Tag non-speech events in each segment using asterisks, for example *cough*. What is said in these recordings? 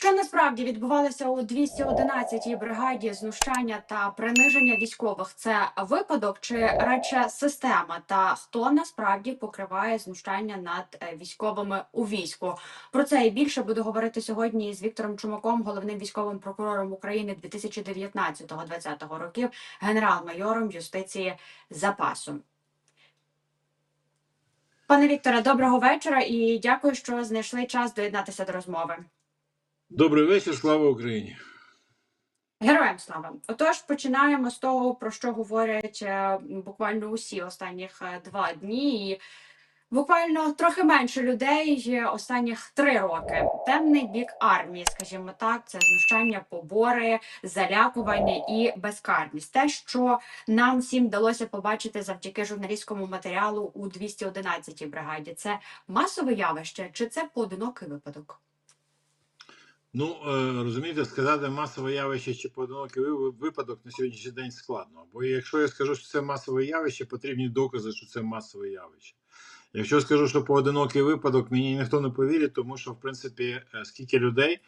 Що насправді відбувалося у 211-й бригаді знущання та приниження військових? Це випадок чи радше система? Та хто насправді покриває знущання над е, військовими у війську? Про це і більше буду говорити сьогодні з Віктором Чумаком, головним військовим прокурором України 2019-2020 років, генерал-майором юстиції запасу. Пане Вікторе, доброго вечора і дякую, що знайшли час доєднатися до розмови. Добрий вечір, слава Україні. Героям слава! Отож, починаємо з того, про що говорять е, буквально усі останніх е, два дні. І буквально трохи менше людей е, останніх три роки. Темний бік армії, скажімо так, це знущання, побори, залякування і безкарність. Те, що нам всім вдалося побачити завдяки журналістському матеріалу у 211-й бригаді, це масове явище чи це поодинокий випадок? Ну е, розумієте, сказати масове явище чи поодинокий випадок на сьогоднішній день складно. Бо якщо я скажу, що це масове явище, потрібні докази, що це масове явище. Якщо скажу, що поодинокий випадок, мені ніхто не повірить, тому що в принципі е, скільки людей,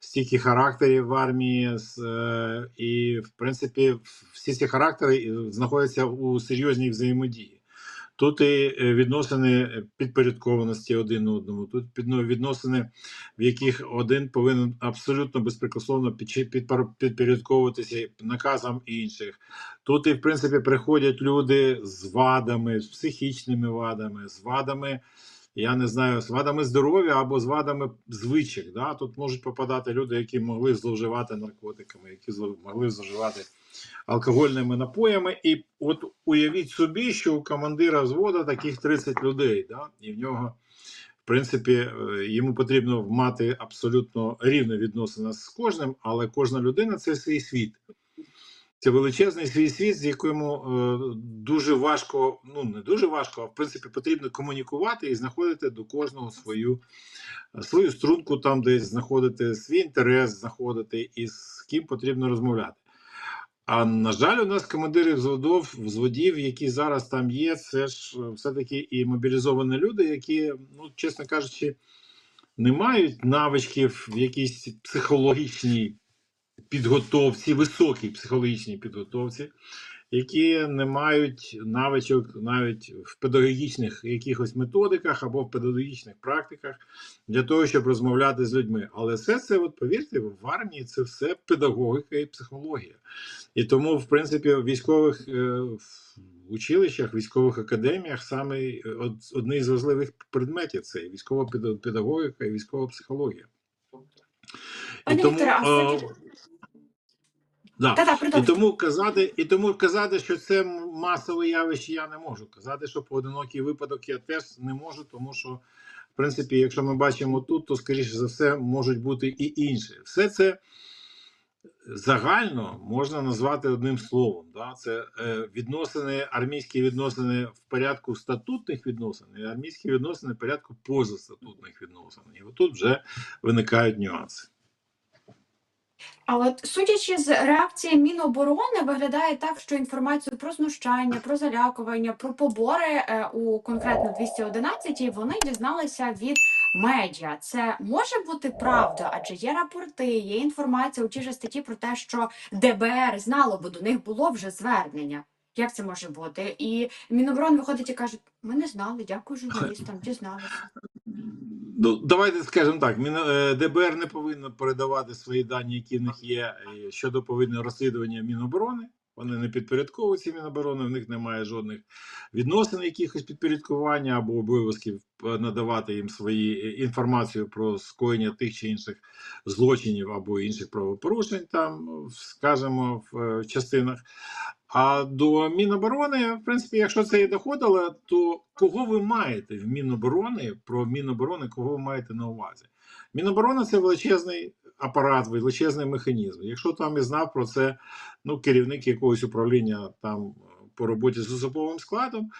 стільки характерів в армії, е, і в принципі всі ці характери знаходяться у серйозній взаємодії. Тут і е, відносини підпорядкованості один одному, тут підно- відносини, в яких один повинен абсолютно безпрекословно підпорядковуватися наказам інших. Тут і в принципі приходять люди з вадами, з психічними вадами, з вадами. Я не знаю, з вадами здоров'я або з вадами звичок. Да? Тут можуть попадати люди, які могли зловживати наркотиками, які могли зловживати алкогольними напоями. І от уявіть собі, що у командира взводу таких 30 людей, да? і в нього, в принципі, е, йому потрібно мати абсолютно рівне відносини з кожним, але кожна людина це свій світ. Це величезний свій світ, з яким е, дуже важко, ну не дуже важко, а в принципі потрібно комунікувати і знаходити до кожного свою, свою струнку, там десь знаходити свій інтерес, знаходити і з ким потрібно розмовляти. А на жаль, у нас командири взводів, взводів, які зараз там є, це ж е, все-таки і мобілізовані люди, які, ну, чесно кажучи, не мають навичків в якійсь психологічній підготовці, високій психологічній підготовці, які не мають навичок навіть в педагогічних якихось методиках або в педагогічних практиках для того, щоб розмовляти з людьми. Але все це, от повірте, в армії це все педагогіка і психологія. І тому, в принципі, в військових е, училищах, військових академіях саме е, одне з важливих предметів це військова педа- педагогіка і військова психологія. Пане Вікторе, а е, да. І тому казати, і тому казати, що це масове явище, я не можу. Казати, що поодинокий випадок я теж не можу, тому що, в принципі, якщо ми бачимо тут, то скоріше за все можуть бути і інші. Все це загально можна назвати одним словом. Да? Це е, відносини, армійські відносини в порядку статутних відносин, і армійські відносини в порядку позастатутних відносин. І отут вже виникають нюанси. А от судячи з реакції Міноборони, виглядає так, що інформацію про знущання, про залякування, про побори е, у конкретно 211 вони дізналися від медіа. Це може бути правда, адже є рапорти, є інформація у тій же статті про те, що ДБР знало, бо до них було вже звернення. Як це може бути? І Міноборони виходить і кажуть: ми не знали, дякую журналістам, *laughs* дізналися. Ну, давайте скажемо так: е, ДБР не повинно передавати свої дані, які в них є е, щодо повинного розслідування Міноборони. Вони не підпорядковуються Міноборони, в них немає жодних відносин, якихось підпорядкування або обов'язків е, надавати їм свої е, інформацію про скоєння тих чи інших злочинів або інших правопорушень, там, скажімо, в е, частинах. А до Міноборони, в принципі, якщо це і доходило, то кого ви маєте в Міноборони про Міноборони, кого ви маєте на увазі? Міноборони це величезний апарат, величезний механізм. Якщо там і знав про це ну, керівник якогось управління там по роботі з особовим складом,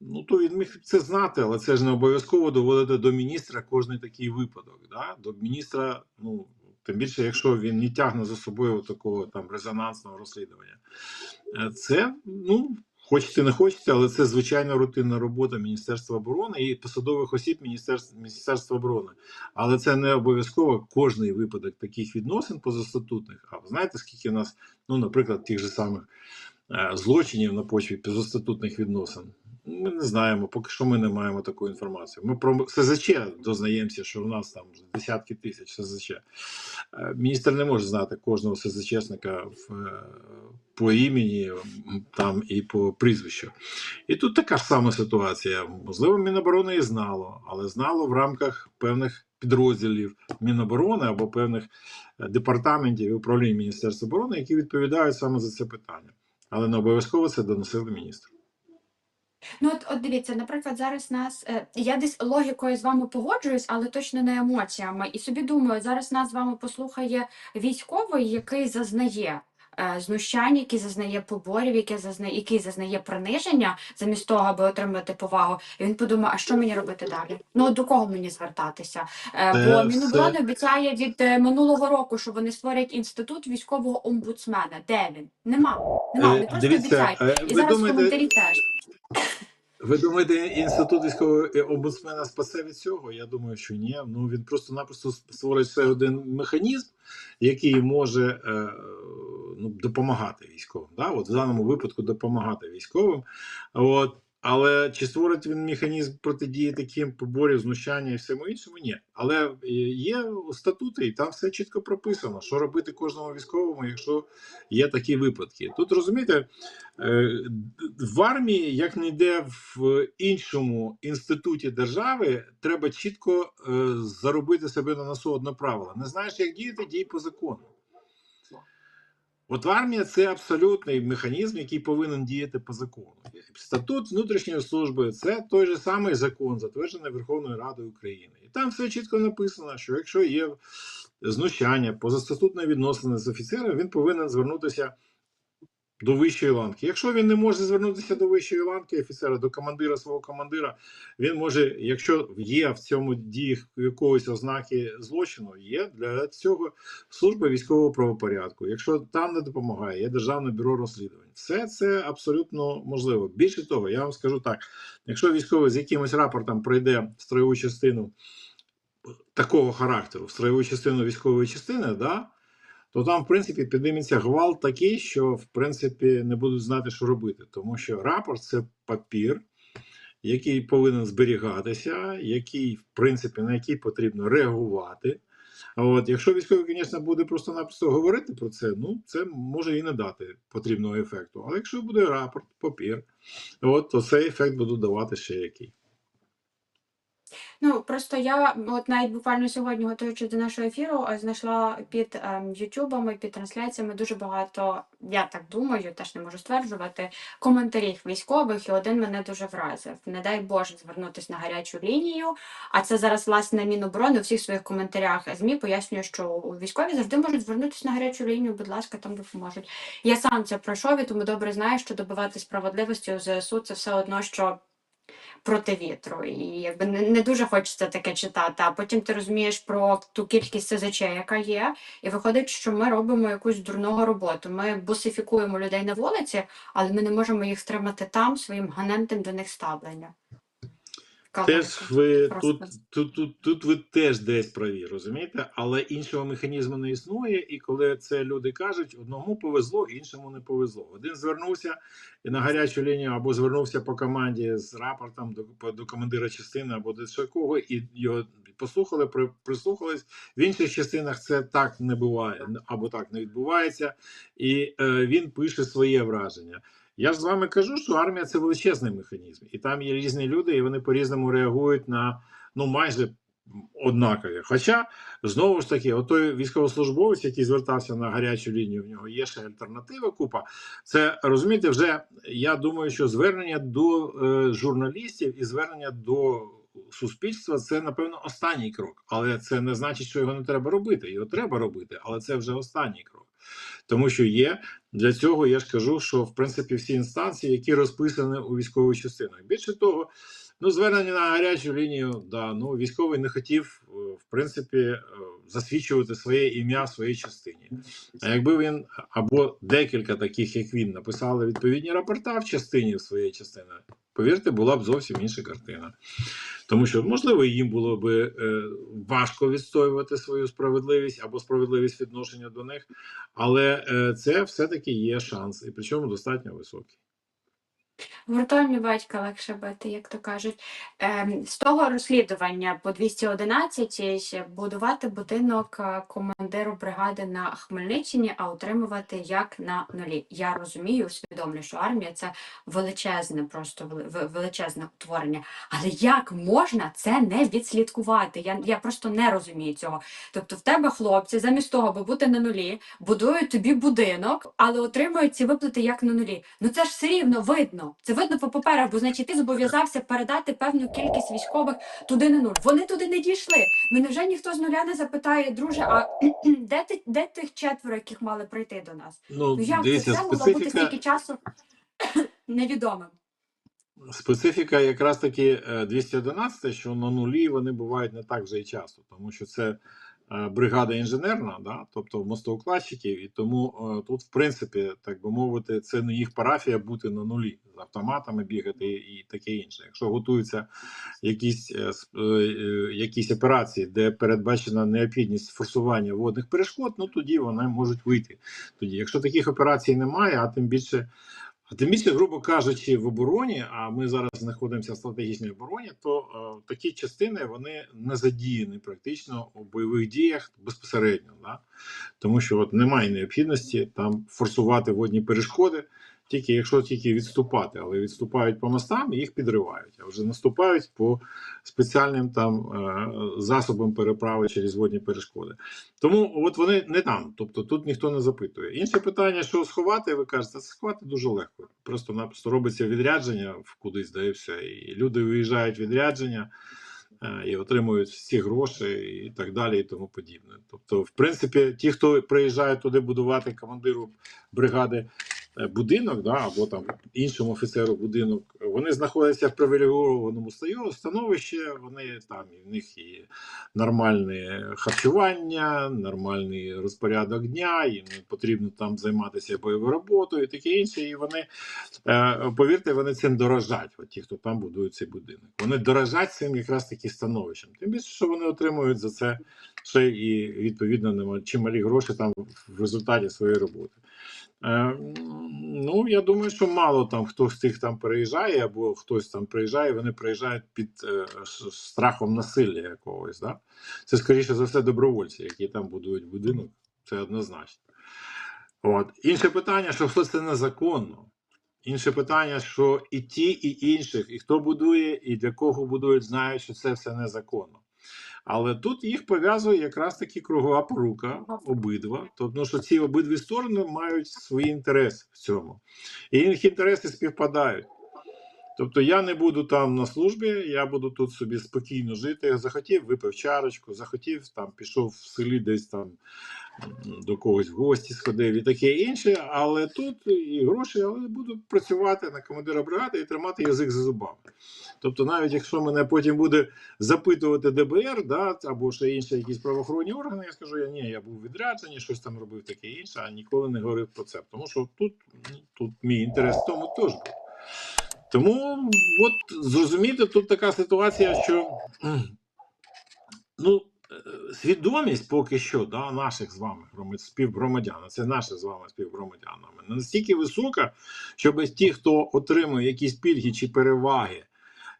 ну то він міг це знати, але це ж не обов'язково доводити до міністра кожний такий випадок. Да? До міністра, ну тим більше, якщо він не тягне за собою такого там резонансного розслідування. Е, Це ну хочете не хочете, але це звичайна рутинна робота Міністерства оборони і посадових осіб Міністерства, Міністерства оборони. Але це не обов'язково кожний випадок таких відносин позастатутних. А ви знаєте, скільки в нас, ну, наприклад, тих же самих е, злочинів на почві позастатутних відносин? Ми не знаємо, поки що ми не маємо таку інформацію. Ми про СЗЧ дознаємося, що в нас там десятки тисяч СЗЧ. Е, Міністр не може знати кожного СЗЧника е, по імені там і по прізвищу. І тут така ж сама ситуація. Можливо, Міноборони і знало, але знало в рамках певних підрозділів Міноборони або певних е, департаментів і управлінь Міністерства оборони, які відповідають саме за це питання. Але не обов'язково це доносили міністру. Ну, от, от дивіться, наприклад, зараз нас е, я десь логікою з вами погоджуюсь, але точно не емоціями. І собі думаю, зараз нас з вами послухає військовий, який зазнає. е, Знущань, який зазнає поборів, який зазнає, який зазнає приниження, замість того, аби отримати повагу, і він подумає, а що мені робити далі? Ну от до кого мені звертатися? Е, Це Бо Міноборони обіцяє від е, минулого року, що вони створять інститут військового омбудсмена. Де він? Нема. Нема. Вони Е, просто Дивіться, обіцяють. е, І ви зараз думаєте, коментарі теж. Ви думаєте, інститут військового е, омбудсмена спасе від цього? Я думаю, що ні. Ну він просто-напросто створить ще один механізм, який може е, ну, допомагати військовим. Да? От в даному випадку допомагати військовим. От. Але чи створить він механізм протидії таким поборів, знущання і всьому іншому? Ні. Але е, є статути, і там все чітко прописано, що робити кожному військовому, якщо є такі випадки. Тут розумієте, Е, в армії, як не йде в іншому інституті держави, треба чітко е, заробити себе на носу одне правило. Не знаєш, як діяти, дій по закону. От армія це абсолютний механізм, який повинен діяти по закону. Статут внутрішньої служби це той же самий закон, затверджений Верховною Радою України. І там все чітко написано, що якщо є знущання, позастатутне відносини з офіцером, він повинен звернутися до вищої ланки. Якщо він не може звернутися до вищої ланки офіцера, до командира свого командира, він може, якщо є в цьому дії якогось ознаки злочину, є для цього служба військового правопорядку. Якщо там не допомагає, є державне бюро розслідувань. Все це абсолютно можливо. Більше того, я вам скажу так: якщо військовий з якимось рапортом пройде строєву частину такого характеру, в строєву частину військової частини, да то там, в принципі, підніметься гвалт такий, що в принципі не будуть знати, що робити. Тому що рапорт це папір, який повинен зберігатися, який, в принципі, на який потрібно реагувати. От, якщо військовий, звісно, буде просто-напросто говорити про це, ну це може і не дати потрібного ефекту. Але якщо буде рапорт, папір, от, то цей ефект будуть давати ще який. Ну просто я от навіть буквально сьогодні, готуючись до нашого ефіру, знайшла під ютубами, під трансляціями дуже багато, я так думаю, теж не можу стверджувати, коментарів військових, і один мене дуже вразив. Не дай Боже звернутися на гарячу лінію. А це зараз власне Міноборони у всіх своїх коментарях ЗМІ пояснює, що військові завжди можуть звернутися на гарячу лінію. Будь ласка, там допоможуть. Я сам це пройшов і тому добре знаю, що добивати справедливості у ЗСУ це все одно, що проти вітру. І якби не, дуже хочеться таке читати. А потім ти розумієш про ту кількість СЗЧ, яка є, і виходить, що ми робимо якусь дурного роботу. Ми бусифікуємо людей на вулиці, але ми не можемо їх стримати там своїм ганентним до них ставленням. Теж ви тут, тут, тут, тут ви теж десь праві, розумієте? Але іншого механізму не існує, і коли це люди кажуть, одному повезло, іншому не повезло. Один звернувся на гарячу лінію або звернувся по команді з рапортом до, до командира частини або до кого, і його послухали, при, прислухались. В інших частинах це так не буває, або так не відбувається, і е, він пише своє враження. Я ж з вами кажу, що армія це величезний механізм, і там є різні люди, і вони по-різному реагують на ну майже однакові. Хоча знову ж таки, отой військовослужбовець, який звертався на гарячу лінію, в нього є ще альтернатива. Купа. Це розумієте, вже я думаю, що звернення до е, журналістів і звернення до суспільства це напевно останній крок. Але це не значить, що його не треба робити. Його треба робити, але це вже останній крок. Тому що є для цього, я ж кажу, що в принципі всі інстанції, які розписані у військових частинах. Більше того, Ну, звернення на гарячу лінію, да, ну, військовий не хотів, е, в принципі, е, засвідчувати своє ім'я в своїй частині. А якби він або декілька таких, як він, написали відповідні рапорта в частині в своєї частини, повірте, була б зовсім інша картина. Тому що, можливо, їм було б е, важко відстоювати свою справедливість або справедливість відношення до них, але це все-таки є шанс, і причому достатньо високий. Гуртом батька легше бити, як то кажуть. Ем, з того розслідування по 211 будувати будинок е, командиру бригади на Хмельниччині, а утримувати як на нулі. Я розумію, усвідомлюю, що армія це величезне, просто вели- величезне утворення. Але як можна це не відслідкувати? Я, я просто не розумію цього. Тобто, в тебе хлопці, замість того, аби бути на нулі, будують тобі будинок, але отримують ці виплати як на нулі. Ну це ж все рівно видно. Це видно по паперах, бо значить ти зобов'язався передати певну кількість військових туди на нуль. Вони туди не дійшли. Ну невже ніхто з нуля не запитає, друже, а *clears throat* де ти де тих четверо, яких мали прийти до нас? Ну, Ну як це все могло бути стільки часу *clears throat* невідомим? специфіка якраз таки е, 211, що на нулі вони бувають не так вже і часто, тому що це е, бригада інженерна, да, тобто мостоукладчиків, і тому е, тут, в принципі, так би мовити, це не їх парафія бути на нулі з автоматами бігати і таке інше. Якщо готуються якісь, е, е, е, якісь операції, де передбачена необхідність форсування водних перешкод, ну тоді вони можуть вийти. Тоді, якщо таких операцій немає, а тим більше. А тим більше, грубо кажучи, в обороні, а ми зараз знаходимося в стратегічній обороні, то е, такі частини вони не задіяні практично у бойових діях безпосередньо, да? тому що от немає необхідності там форсувати водні перешкоди, тільки якщо тільки відступати, але відступають по мостам і їх підривають, а вже наступають по спеціальним там е, засобам переправи через водні перешкоди. Тому от вони не там, тобто тут ніхто не запитує. Інше питання, що сховати, ви кажете, це сховати дуже легко. Просто-напросто робиться відрядження в кудись, да і все. І люди виїжджають відрядження е, і отримують всі гроші і так далі, і тому подібне. Тобто, в принципі, ті, хто приїжджає туди будувати командиру бригади будинок, да, або там іншому офіцеру будинок, вони знаходяться в привілейованому стою- становищі, вони там і в них і нормальне харчування, нормальний розпорядок дня, їм не потрібно там займатися бойовою роботою і таке інше. І вони, е, повірте, вони цим дорожать, от ті, хто там будують цей будинок. Вони дорожать цим якраз таки становищем. Тим більше, що вони отримують за це ще і відповідно чималі гроші там в результаті своєї роботи. Е, ну, я думаю, що мало там хто з тих там переїжджає, або хтось там приїжджає, вони приїжджають під е, страхом насилля якогось. Да? Це скоріше за все добровольці, які там будують будинок. Це однозначно. От. Інше питання, що все це незаконно. Інше питання, що і ті, і інших, і хто будує, і для кого будують, знають, що це все незаконно. Але тут їх пов'язує якраз таки кругова порука обидва. Тобто, що ці обидві сторони мають свої інтереси в цьому. І їх інтереси співпадають. Тобто я не буду там на службі, я буду тут собі спокійно жити. Захотів, випив чарочку, захотів, там пішов в селі десь там до когось в гості сходив і таке інше. Але тут і гроші, але буду працювати на командира бригади і тримати язик за зубами. Тобто, навіть якщо мене потім буде запитувати ДБР, да, або ще інші якісь правоохоронні органи, я скажу, я ні, я був відряджений, щось там робив таке інше, а ніколи не говорив про це. Тому що тут, ну, тут мій інтерес в тому теж був. Тому от зрозуміти, тут така ситуація, що ну, свідомість поки що да, наших з вами співгромадян, це наші з вами співгромадянами, не настільки висока, щоб ті, хто отримує якісь пільги чи переваги,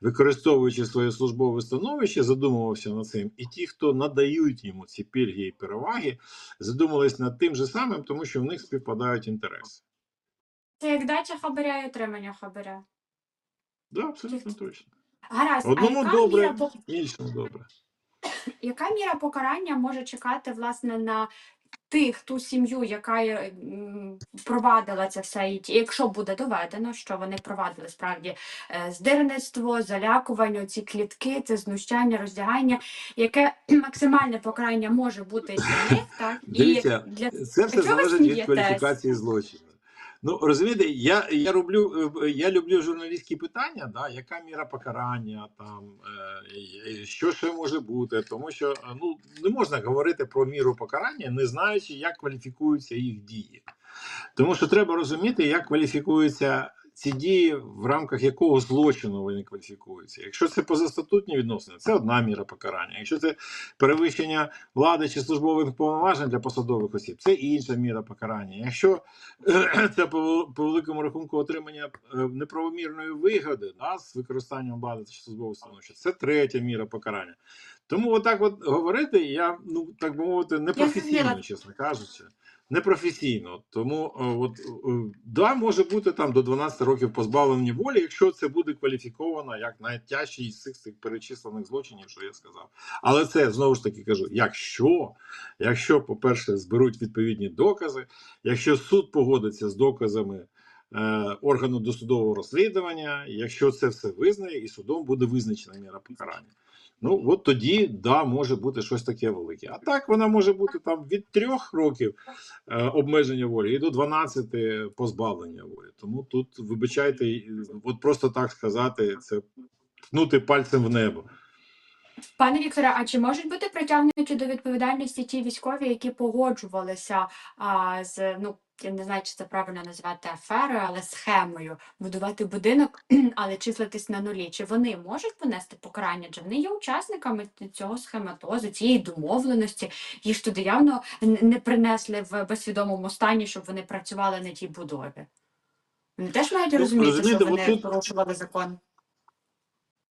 використовуючи своє службове становище, задумувався над цим. І ті, хто надають йому ці пільги і переваги, задумались над тим же самим, тому що в них співпадають інтереси. Це як дача хабаря і отримання хабаря. Да, абсолютно точно. Гаразд, Одному а яка добре, міра іншому добре. Яка міра покарання може чекати власне на тих ту сім'ю, яка провадила це все, і якщо буде доведено, що вони провадили справді е, здирництво, залякування, ці клітки, це знущання, роздягання, яке максимальне покарання може бути для них, так? І Дивіться, для Це все залежить від кваліфікації злочину. Ну розумієте, я, я роблю е, я люблю журналістські питання, да, яка міра покарання, там е, що ще може бути, тому що е, ну не можна говорити про міру покарання, не знаючи, як кваліфікуються їх дії. Тому що треба розуміти, як кваліфікуються ці дії, в рамках якого злочину вони кваліфікуються. Якщо це позастатутні відносини, це одна міра покарання. Якщо це перевищення влади чи службових повноважень для посадових осіб, це інша міра покарання. Якщо е, це по, великому рахунку отримання е, неправомірної вигоди да, з використанням влади чи службового становища, це третя міра покарання. Тому отак от говорити, я ну так би мовити, непрофесійно, зрозуміла. чесно кажучи. Непрофесійно, тому е, от е, да, може бути там до 12 років позбавлення волі, якщо це буде кваліфіковано як найтяжчий із цих цих перечислених злочинів, що я сказав. Але це знову ж таки кажу: якщо, якщо, по-перше, зберуть відповідні докази, якщо суд погодиться з доказами е, органу досудового розслідування, якщо це все визнає, і судом буде визначена міра покарання. Ну от тоді да, може бути щось таке велике. А так вона може бути там від трьох років е, обмеження волі і до 12 позбавлення волі. Тому тут вибачайте, от просто так сказати, це ткнути пальцем в небо. Пане Вікторе, а чи можуть бути притягнуті до відповідальності ті військові, які погоджувалися а, з ну я не знаю, чи це правильно називати аферою, але схемою будувати будинок, *clears throat* але числитись на нулі? Чи вони можуть понести покарання? Чи вони є учасниками цього схематозу, цієї домовленості? Їх туди явно не принесли в безсвідомому стані, щоб вони працювали на тій будові. Вони теж мають Ну, розуміти, що вони порушували закон.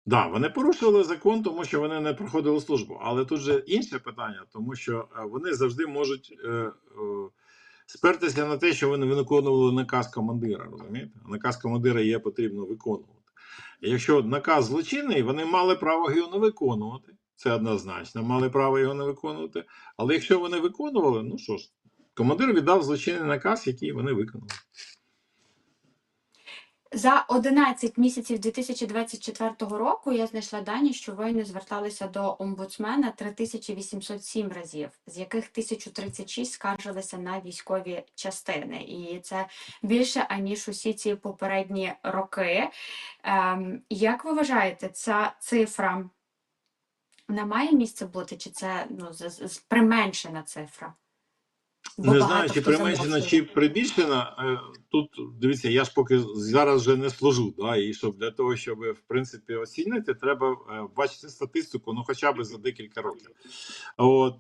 Да, вони порушили закон, тому що вони не проходили службу. Але тут же інше питання, тому що е, вони завжди можуть е, е, спертися на те, що вони виконували наказ командира. Розумієте? Наказ командира є потрібно виконувати. Якщо наказ злочинний, вони мали право його не виконувати. Це однозначно, мали право його не виконувати. Але якщо вони виконували, ну що ж, командир віддав злочинний наказ, який вони виконали. За 11 місяців 2024 року я знайшла дані, що воїни зверталися до омбудсмена 3807 разів, з яких 1036 скаржилися на військові частини. І це більше аніж усі ці попередні роки. Ем, як ви вважаєте, ця цифра вона має місце бути, чи це ну, применшена цифра? Бо Не знаю, чи применшена, чи прибільшена. Е, Тут дивіться, я ж поки зараз вже не служу. Да, і щоб для того, щоб в принципі оцінити, треба е, бачити статистику, ну хоча б за декілька років. От.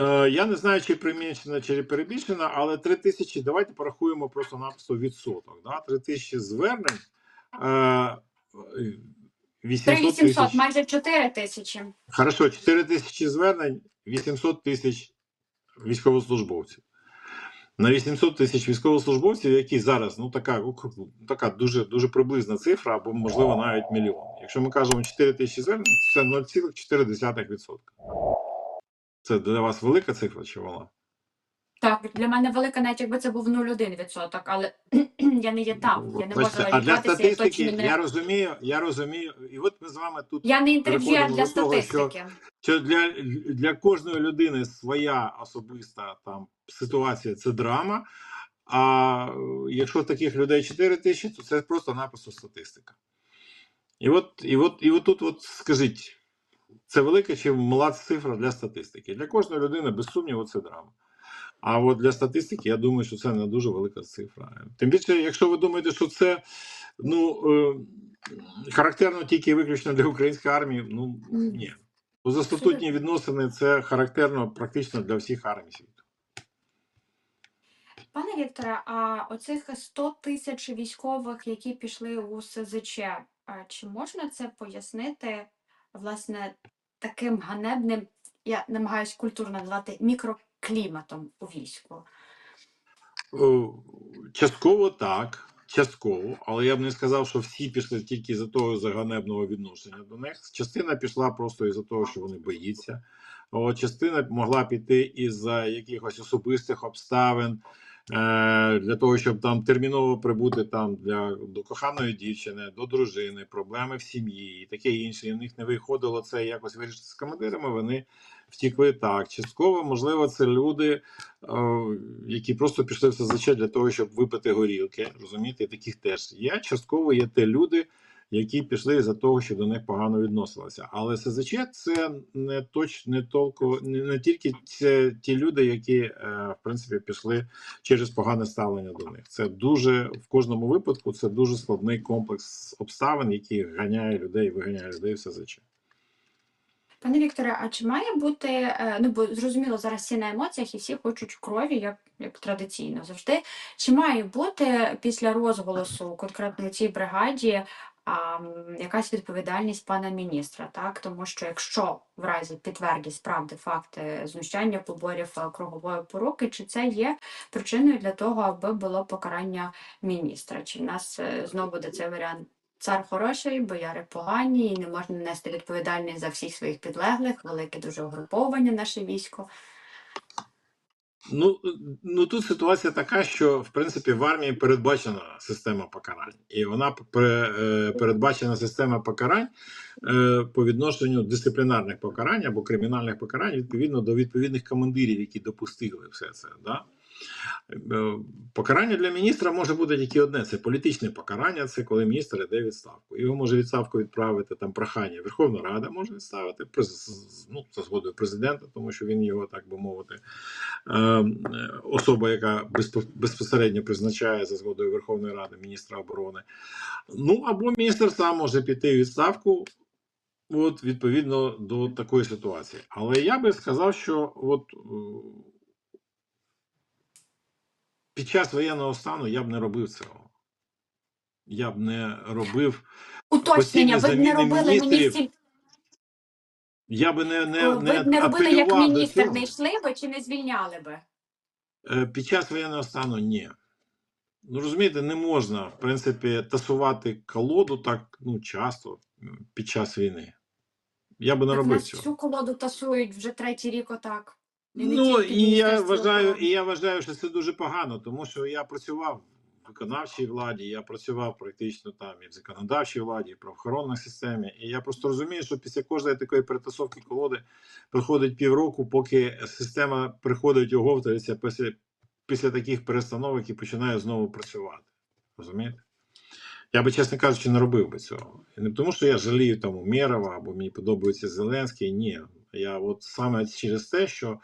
Е, Я не знаю, чи применшена, чи перебільшена, але 3 тисячі, давайте порахуємо просто-напросто відсоток. Да? 3 тисячі звернень. Е, 800 3800, тисяч. майже 4 тисячі. Хорошо, 4 тисячі звернень, 800 тисяч військовослужбовців. На 800 тисяч військовослужбовців, які зараз ну така, ну, така дуже дуже приблизна цифра, або можливо навіть мільйон. Якщо ми кажемо 4 тисячі звернень, це 0,4%. Це для вас велика цифра чи мала? Так, для мене велика, навіть якби це був 0,1%, але *clears throat* я не є там. Я не можу а для я статистики я не розумію, я розумію, і от ми з вами тут я не переходимо для того, що- статистики. що для, для кожної людини своя особиста там ситуація це драма. А якщо таких людей 4 тисячі, то це просто-напросто статистика. І от, і от, і от тут, от скажіть, це велика чи мала цифра для статистики? Для кожної людини, без сумніву, це драма. А от для статистики, я думаю, що це не дуже велика цифра. Тим більше, якщо ви думаєте, що це ну, е, характерно тільки виключно для української армії, ну ні. Позастатутні відносини це характерно практично для всіх армій світу. Пане Вікторе, а оцих 100 тисяч військових, які пішли у СЗЧ, а чи можна це пояснити власне таким ганебним, я намагаюсь культурно назвати мікрокліматом у війську? Е, Частково так, частково, але я б не сказав, що всі пішли тільки за того заганебного відношення до них. Частина пішла просто із-за того, що вони боїться. Частина могла піти із-за якихось особистих обставин. Е, Для того, щоб там терміново прибути там для до коханої дівчини, до дружини, проблеми в сім'ї і таке інше. І в них не виходило це якось вирішити з командирами. Вони втікли так. Частково, можливо, це люди, е, які просто пішли в СЗЧ для того, щоб випити горілки. Розумієте, таких теж є. Частково є те люди, які пішли за того, що до них погано відносилося. Але СЗЧ це не точ, не толку, не, не тільки це ті люди, які е, в принципі пішли через погане ставлення до них. Це дуже в кожному випадку. Це дуже складний комплекс обставин, який ганяє людей, виганяє людей в СЗЧ. Пане Вікторе, а чи має бути, е, ну бо зрозуміло, зараз всі на емоціях і всі хочуть крові, як, як традиційно завжди. Чи має бути після розголосу конкретно цій бригаді а, якась відповідальність пана міністра? Так, тому що якщо в разі підтвердять справді факти знущання, поборів е, кругової поруки, чи це є причиною для того, аби було покарання міністра? Чи в нас е, знову буде цей варіант? Цар хороший, бояри погані, і не можна нести відповідальність за всіх своїх підлеглих, велике дуже угруповання наше військо. Ну, ну тут ситуація така, що в принципі в армії передбачена система покарань, і вона е, передбачена система покарань е, по відношенню дисциплінарних покарань або кримінальних покарань відповідно до відповідних командирів, які допустили все це. Да? Е, Покарання для міністра може бути тільки одне: це політичне покарання. Це коли міністр йде відставку. Його може відставку відправити там прохання. Верховна Рада може відставити ну, за згодою президента, тому що він його, так би мовити, е, особа, яка безпосередньо призначає за згодою Верховної Ради міністра оборони. Ну або міністр сам може піти відставку. От відповідно до такої ситуації. Але я би сказав, що от е, під час воєнного стану я б не робив цього. Я б не робив, Уточнення, ви б не робили міністрів міністрів, я би не, не, ви б не робили як міністр, не йшли би чи не звільняли би? Е, Під час воєнного стану ні. Ну розумієте, не можна, в принципі, тасувати колоду так ну, часто під час війни. Я би не Так робив нас цього. всю колоду тасують вже третій рік отак. Не Ну і я вважаю, і я вважаю, що це дуже погано, тому що я працював в виконавчій владі, я працював практично там і в законодавчій владі, і в правоохоронній системі. І я просто розумію, що після кожної такої перетасовки колоди проходить півроку, поки система приходить оговтується після, після таких перестановок і починає знову працювати. Розумієте? Я би, чесно кажучи, не робив би цього. І не тому, що я жалію там Умєрова або мені подобається Зеленський. Ні. Я от саме через те, що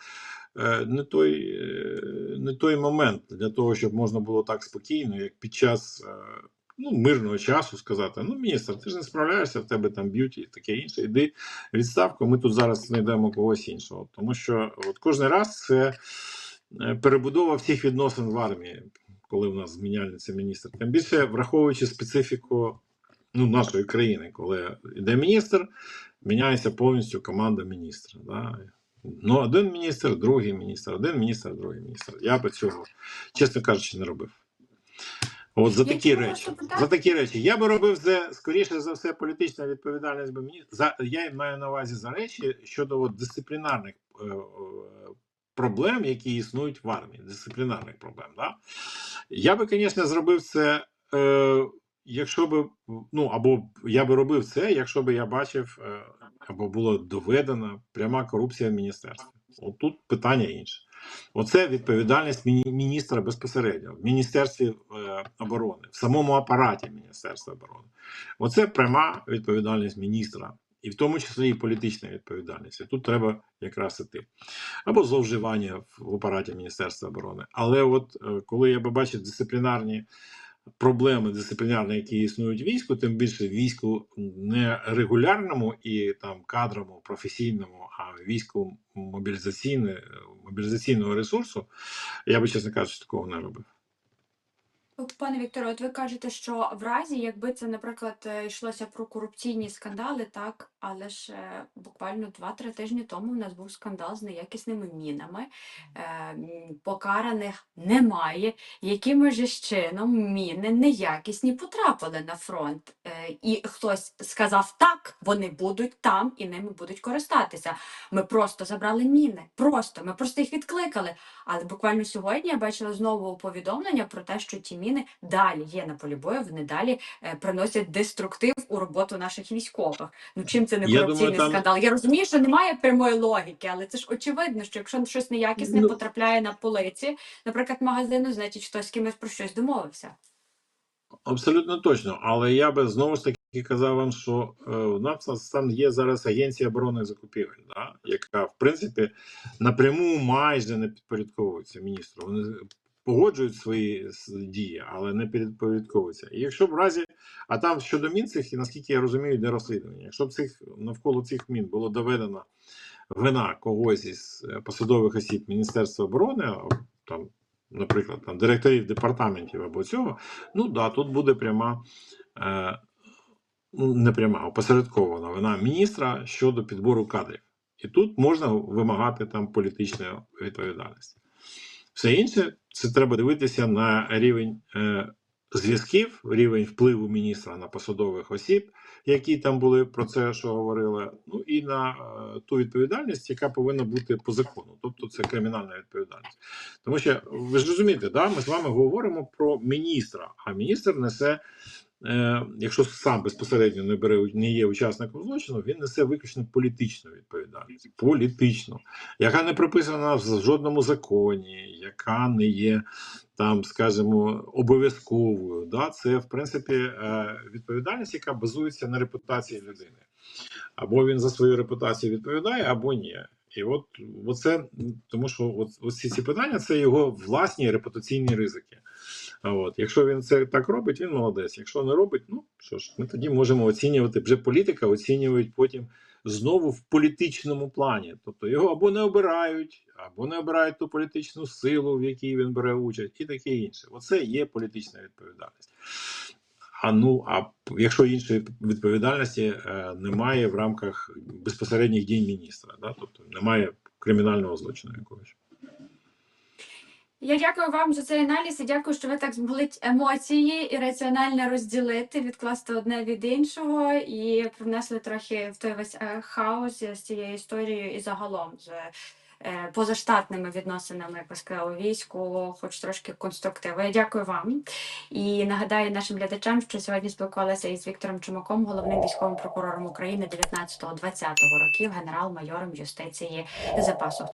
е, не той, е, не той момент для того, щоб можна було так спокійно, як під час е, ну, мирного часу сказати: ну, міністр, ти ж не справляєшся, в тебе там б'ють і таке інше. Іди відставку, ми тут зараз знайдемо когось іншого. Тому що от кожен раз це перебудова всіх відносин в армії, коли в нас зміняльниця міністр. Тим більше враховуючи специфіку ну, нашої країни, коли йде міністр, міняється повністю команда міністра. Да? Ну, один міністр, другий міністр, один міністр, другий міністр. Я би цього, чесно кажучи, не робив. От за такі чому речі. За такі речі. Я би робив це, скоріше за все, політична відповідальність би мені. За, я маю на увазі за речі щодо от, дисциплінарних е, е, проблем, які існують в армії. Дисциплінарних проблем. Да? Я би, звісно, зробив це. Е, Якщо би ну або я би робив це, якщо би я бачив, е, або було доведена пряма корупція в міністерстві. От тут питання інше. Оце відповідальність міністра безпосередньо в міністерстві е, оборони, в самому апараті Міністерства оборони. Оце пряма відповідальність міністра, і в тому числі і політична відповідальність. І тут треба якраз іти. Або зловживання в апараті Міністерства оборони. Але от е, коли я би бачив дисциплінарні проблеми дисциплінарні, які існують в війську, тим більше війську не регулярному і там кадровому, професійному, а війську мобілізаційне, мобілізаційного ресурсу, я би, чесно кажучи, такого не робив. Пане Вікторе, от ви кажете, що в разі, якби це, наприклад, е, йшлося про корупційні скандали, так, але ж е, буквально 2-3 тижні тому в нас був скандал з неякісними мінами, е, покараних немає. Якимось же чином міни неякісні потрапили на фронт, е, і хтось сказав так, вони будуть там і ними будуть користатися. Ми просто забрали міни, просто ми просто їх відкликали. Але буквально сьогодні я бачила знову повідомлення про те, що ті міни далі є на полі бою, вони далі е, приносять деструктив у роботу наших військових. Ну чим це не Я корупційний думаю, там- скандал? Я розумію, що немає прямої логіки, але це ж очевидно, що якщо щось неякісне Ну. потрапляє на полиці, наприклад, магазину, значить хтось з кимось про щось домовився. Абсолютно точно. Але я би знову ж таки казав вам, що е, у нас там є зараз агенція оборонних закупівель, да, яка в принципі напряму майже не підпорядковується міністру. Вони погоджують свої дії, але не підпорядковуються. І якщо в разі, а там щодо мін і наскільки я розумію, йде розслідування. Якщо б цих навколо цих мін було доведено вина когось із е, посадових осіб Міністерства оборони, там, наприклад, там директорів департаментів або цього, ну да, тут буде пряма. Е, ну, не пряма, опосередкована вина міністра щодо підбору кадрів. І тут можна вимагати там політичної відповідальності. Все інше, це треба дивитися на рівень е, зв'язків, рівень впливу міністра на посадових осіб, які там були про це, що говорили, ну і на е, ту відповідальність, яка повинна бути по закону, тобто це кримінальна відповідальність. Тому що ви ж розумієте, да, ми з вами говоримо про міністра, а міністр несе якщо сам безпосередньо не бере не є учасником злочину, він несе виключно політичну відповідальність. Політичну, яка не прописана в жодному законі, яка не є там, скажімо, обов'язковою. Да? Це в принципі е, відповідальність, яка базується на репутації людини. Або він за свою репутацію відповідає, або ні. І от оце, тому що от ці, ці питання це його власні репутаційні ризики. От, якщо він це так робить, він молодець. Якщо не робить, ну що ж, ми тоді можемо оцінювати вже політика, оцінюють потім знову в політичному плані. Тобто його або не обирають, або не обирають ту політичну силу, в якій він бере участь, і таке інше. Оце є політична відповідальність. А ну а якщо іншої відповідальності е, немає в рамках безпосередніх дій міністра, да? тобто немає кримінального злочину якогось. Я дякую вам за цей аналіз і дякую, що ви так змогли емоції і раціонально розділити, відкласти одне від іншого і привнесли трохи в той весь е, хаос з цією історією і загалом з е, позаштатними відносинами ПСК у війську, хоч трошки конструктиву. Я дякую вам і нагадаю нашим глядачам, що сьогодні спілкувалася із Віктором Чумаком, головним військовим прокурором України 19-20 років, генерал-майором юстиції запасу.